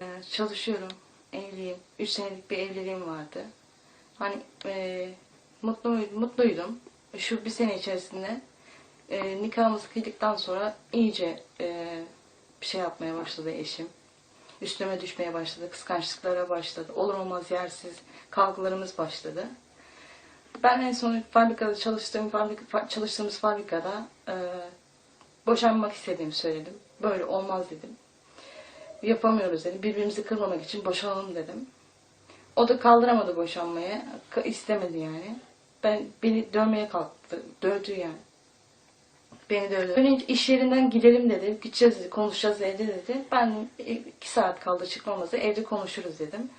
Ee, Çalışıyorum, evliyim. Üç senelik bir evliliğim vardı. Hani e, mutlu mutluydum. Şu bir sene içerisinde e, nikahımızı kıydıktan sonra iyice e, bir şey yapmaya başladı eşim. Üstüme düşmeye başladı, kıskançlıklara başladı. Olur olmaz yersiz kavgalarımız başladı. Ben en son fabrikada çalıştığım fabrika, çalıştığımız fabrikada e, boşanmak istediğimi söyledim. Böyle olmaz dedim. Yapamıyoruz dedi. Birbirimizi kırmamak için boşanalım dedim. O da kaldıramadı boşanmayı. İstemedi yani. Ben beni dövmeye kalktı. Dövdü yani. Beni dövdü. Önce iş yerinden gidelim dedi. Gideceğiz dedi. Konuşacağız evde dedi. Ben iki saat kaldı çıkmamızı. Evde konuşuruz dedim.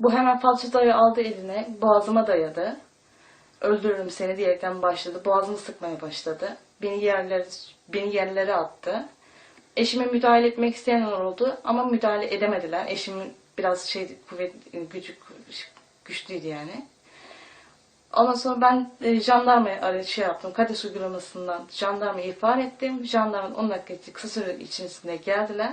Bu hemen falçatayı aldı eline. Boğazıma dayadı. Öldürürüm seni diyerekten başladı. Boğazımı sıkmaya başladı. Beni yerlere, beni yerlere attı. Eşime müdahale etmek isteyenler oldu ama müdahale edemediler. Eşimin biraz şey kuvvet gücü güçlüydü yani. Ondan sonra ben e, jandarmaya şey yaptım. Kades uygulamasından jandarmaya ihbar ettim. Jandarma 10 dakika kısa süre içerisinde geldiler.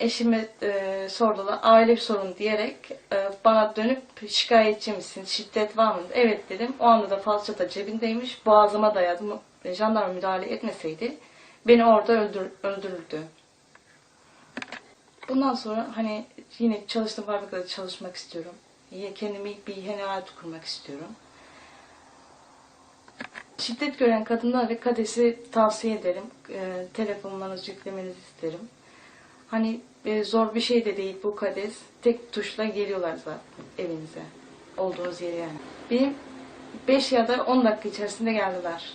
Eşime e, sordular. Aile bir sorun diyerek e, bana dönüp şikayetçi misin? Şiddet var mı? Evet dedim. O anda da falçata cebindeymiş. Boğazıma dayadım. Jandarma müdahale etmeseydi beni orada öldür, öldürürdü. Bundan sonra hani yine çalıştığım fabrikada çalışmak istiyorum. Kendimi bir hayat kurmak istiyorum. Şiddet gören kadınlara ve kadesi tavsiye ederim. E, telefonlarınızı yüklemenizi isterim. Hani e, zor bir şey de değil bu kades. Tek tuşla geliyorlar zaten evinize. Olduğunuz yere yani. Benim 5 ya da 10 dakika içerisinde geldiler.